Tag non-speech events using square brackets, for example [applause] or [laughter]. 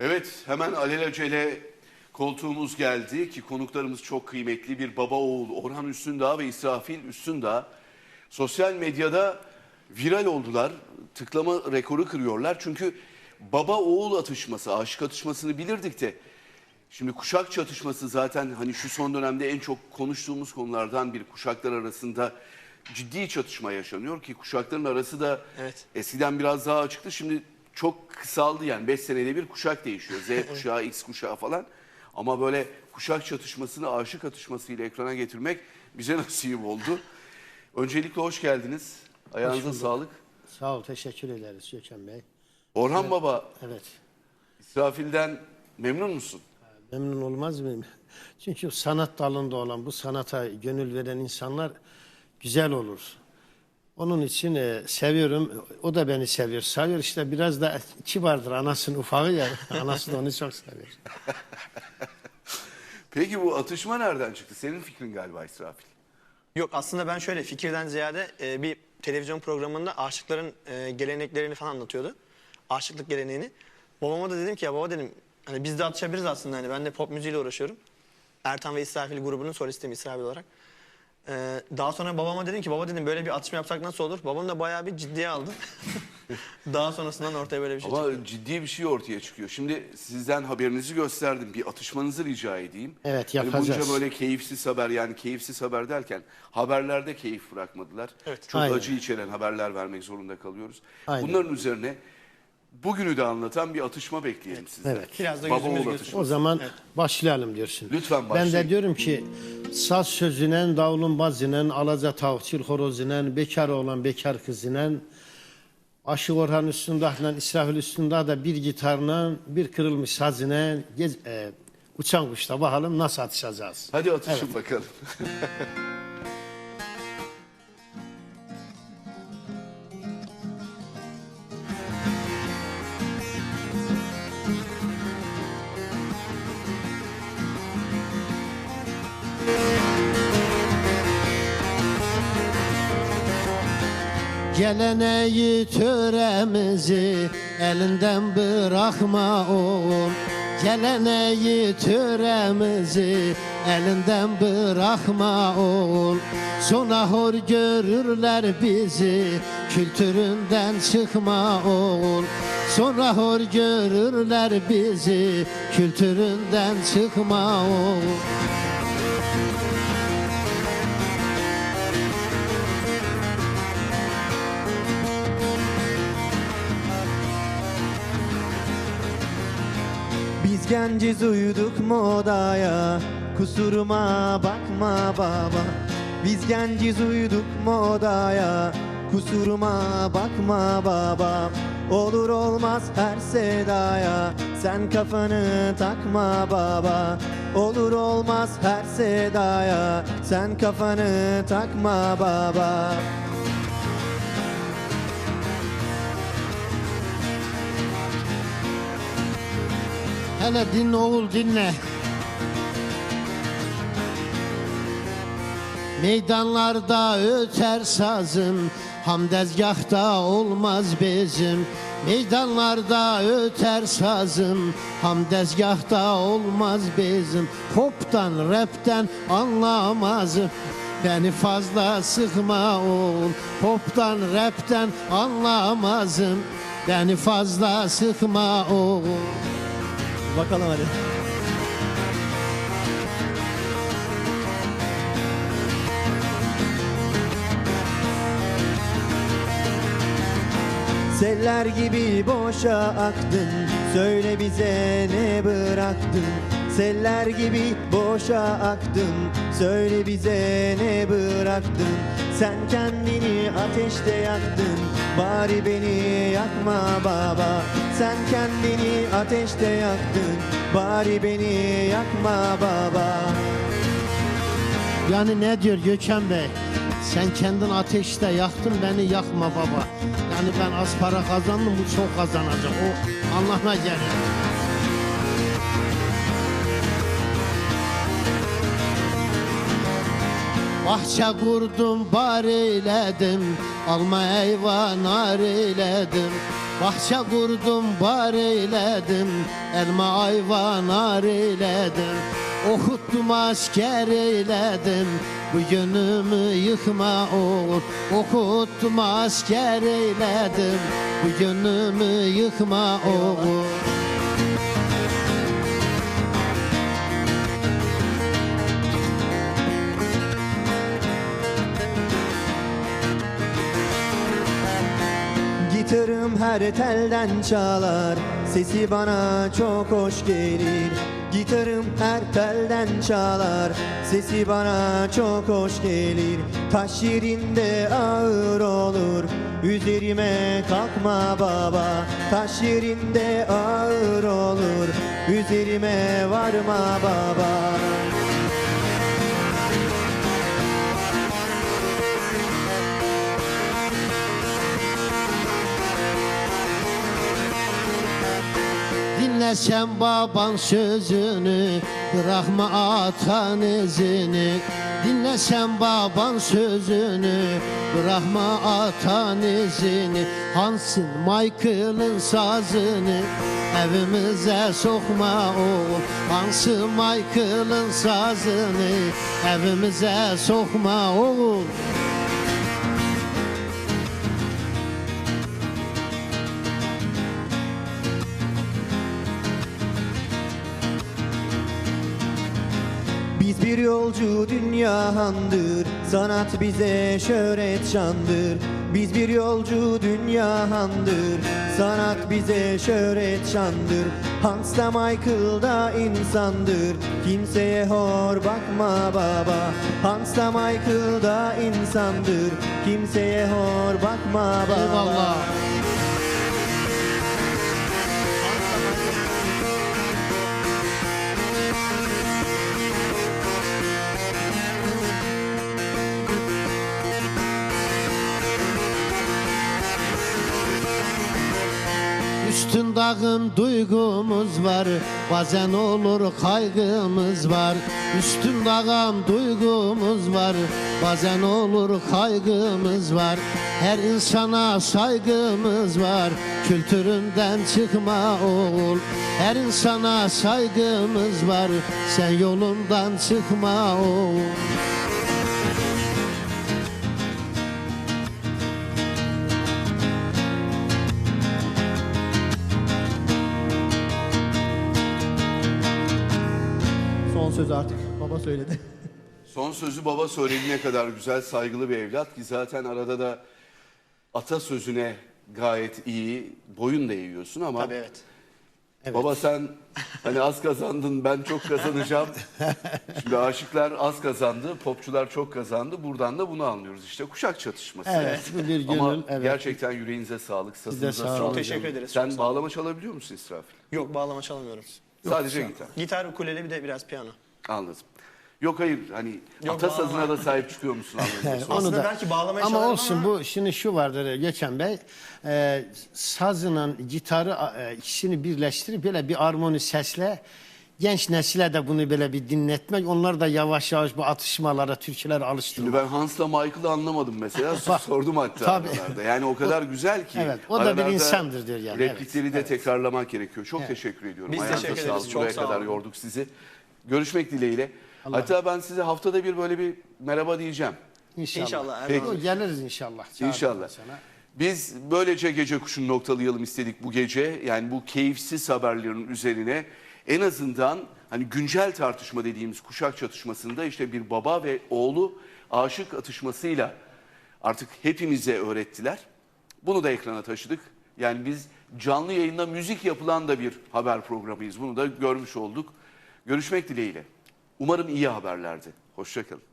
Evet hemen alelacele koltuğumuz geldi ki konuklarımız çok kıymetli bir baba oğul Orhan Üstündağ ve İsrafil Üstündağ sosyal medyada viral oldular. Tıklama rekoru kırıyorlar. Çünkü baba oğul atışması, aşık atışmasını bilirdik de Şimdi kuşak çatışması zaten hani şu son dönemde en çok konuştuğumuz konulardan bir kuşaklar arasında ciddi çatışma yaşanıyor ki kuşakların arası da Evet. eskiden biraz daha açıktı. Şimdi çok kısaldı yani 5 senede bir kuşak değişiyor. Z kuşağı, X kuşağı falan. Ama böyle kuşak çatışmasını aşık atışmasıyla ekrana getirmek bize [laughs] nasip oldu. Öncelikle hoş geldiniz. Ayağınıza bulduk. sağlık. Sağ ol, teşekkür ederiz Gökhan Bey. Orhan Baba, Evet, İsrafil'den memnun musun? memnun olmaz mıyım? [laughs] Çünkü sanat dalında olan, bu sanata gönül veren insanlar güzel olur. Onun için e, seviyorum, o da beni seviyor. Seviyor işte biraz da kibardır, anasının ufağı ya, [laughs] anası da onu çok seviyor. [laughs] Peki bu atışma nereden çıktı? Senin fikrin galiba İsrafil. Yok aslında ben şöyle fikirden ziyade e, bir televizyon programında aşıkların e, geleneklerini falan anlatıyordu. Aşıklık geleneğini. Babama da dedim ki ya baba dedim hani biz de atışabiliriz aslında hani ben de pop müziğiyle uğraşıyorum. Ertan ve İsrafil grubunun solistiyim İsrafil olarak. E, daha sonra babama dedim ki baba dedim böyle bir atışma yapsak nasıl olur? Babam da bayağı bir ciddiye aldı. [laughs] daha sonrasından ortaya böyle bir şey çıktı. Ama ciddi bir şey ortaya çıkıyor. Şimdi sizden haberinizi gösterdim. Bir atışmanızı rica edeyim. Evet, Hani yapacağız. bunca böyle keyifsiz haber yani keyifsiz haber derken haberlerde keyif bırakmadılar. Evet. Çok Aynen. acı içeren haberler vermek zorunda kalıyoruz. Aynen. Bunların üzerine bugünü de anlatan bir atışma bekleyelim sizden. Evet. Biraz da Baba yüzümüz oğul gülsün. atışması. O zaman başlayalım diyorsun. Lütfen Ben başlayın. de diyorum ki saz sözünen, davulun bazınen, alaca tavçil horozinen, bekar olan bekar kızinen, Aşık Orhan Üstündağ'la İsrafil Üstündağ da bir gitarla, bir kırılmış sazine, gez, e, uçan kuşla bakalım nasıl atışacağız. Hadi atışın bakalım. [laughs] Geleneği töremizi elinden bırakma oğul Geleneği töremizi elinden bırakma oğul Sonra hor görürler bizi kültüründen çıkma oğul Sonra hor görürler bizi kültüründen çıkma oğul Biz genciz uyduk modaya Kusuruma bakma baba. Biz genciz uyduk modaya Kusuruma bakma baba. Olur olmaz her sedaya. Sen kafanı takma baba. Olur olmaz her sedaya. Sen kafanı takma baba Hele dinle oğul dinle. Meydanlarda öter sazım Hamdezgahta olmaz bizim Meydanlarda öter sazım Hamdezgahta olmaz bizim Poptan rapten anlamazım. Beni fazla sıkma oğul Poptan rapten anlamazım. Beni fazla sıkma oğul Bakalım hadi. Seller gibi boşa aktın Söyle bize ne bıraktın? Seller gibi boşa aktın Söyle bize ne bıraktın? Sen kendini ateşte yaktın Bari beni yakma baba Sen kendini ateşte yaktın Bari beni yakma baba Yani ne diyor Gökhan Bey? Sen kendin ateşte yaktın beni yakma baba. Yani ben az para kazandım bu çok kazanacak. O anlamına geliyor. Bahçe kurdum bar eyledim Alma eyvan ar eyledim Bahçe kurdum bar eyledim. Elma ayvan ar eyledim Okuttum asker eyledim. Bu gönlümü yıkma oğul Okuttum asker eyledim. Bu gönlümü yıkma oğul Gitarım her telden çalar. Sesi bana çok hoş gelir. Gitarım her telden çalar. Sesi bana çok hoş gelir. Taş yerinde ağır olur. Üzerime kalkma baba. Taş yerinde ağır olur. Üzerime varma baba Dinle sen baban sözünü Bırakma atan izini. Dinle sen baban sözünü Bırakma atan izini. Hansın Michael'ın sazını Evimize sokma oğul. Hansın Michael'ın sazını Evimize sokma oğul Biz bir yolcu dünyahandır Sanat bize şöhret şandır. Biz bir yolcu dünyahandır Sanat bize şöhret şandır. Hans da Michael da insandır Kimseye hor bakma baba. Hans da Michael da insandır Kimseye hor bakma baba. Eyvallah Üstün dağın duygumuz var Bazen olur kaygımız var. Üstün dağın duygumuz var Bazen olur kaygımız var. Her insana saygımız var Kültüründen çıkma oğul. Her insana saygımız var Sen yolundan çıkma oğul Son söz artık baba söyledi [laughs] Son sözü baba söylediğine kadar güzel, saygılı bir evlat ki zaten arada da atasözüne gayet iyi boyun da eğiyorsun ama Tabii evet. baba sen hani az kazandın ben çok kazanacağım. Şimdi aşıklar az kazandı, popçular çok kazandı. Buradan da bunu anlıyoruz işte kuşak çatışması. Evet, bu bir Ama gönül, evet. gerçekten yüreğinize sağlık, sazınıza sağ olun. sağlık. Çok teşekkür ederiz, Sen çok sağ olun. bağlama çalabiliyor musun İsrafil? Yok bağlama çalamıyorum. Sadece gitar. Gitar, ukulele bir de biraz piyano. Anladım. Yok hayır hani Yok, ata sazına bağlama. da sahip çıkıyor musun [laughs] anladın sonra. Aslında belki bağlamayı ama olsun ama- bu şimdi şu vardır Gökhan Bey e, sazla gitarı e, ikisini birleştirip böyle bir armoni sesle genç nesile de bunu böyle bir dinletmek onlar da yavaş yavaş bu atışmalara türküler Şimdi alıştırmak. ben Hans'la Michael'ı anlamadım mesela. [laughs] Bak, Sordum hatta tabii. aralarda. Yani o kadar güzel ki. Evet, o da bir aralarda insandır diyor yani, Replikleri de tekrarlamak gerekiyor. Çok teşekkür ediyorum. Biz Ayağınıza teşekkür ederiz, sağlık. çok Buraya sağ kadar olun. yorduk sizi. Görüşmek dileğiyle. Hatta ben size haftada bir böyle bir merhaba diyeceğim. İnşallah. İnşallah, Peki. inşallah. Çağırırım İnşallah. sana. Biz böylece gece kuşunu noktalayalım istedik bu gece. Yani bu keyifsiz haberlerin üzerine en azından hani güncel tartışma dediğimiz kuşak çatışmasında işte bir baba ve oğlu aşık atışmasıyla artık hepimize öğrettiler. Bunu da ekrana taşıdık. Yani biz canlı yayında müzik yapılan da bir haber programıyız. Bunu da görmüş olduk. Görüşmek dileğiyle. Umarım iyi haberlerdi. Hoşçakalın.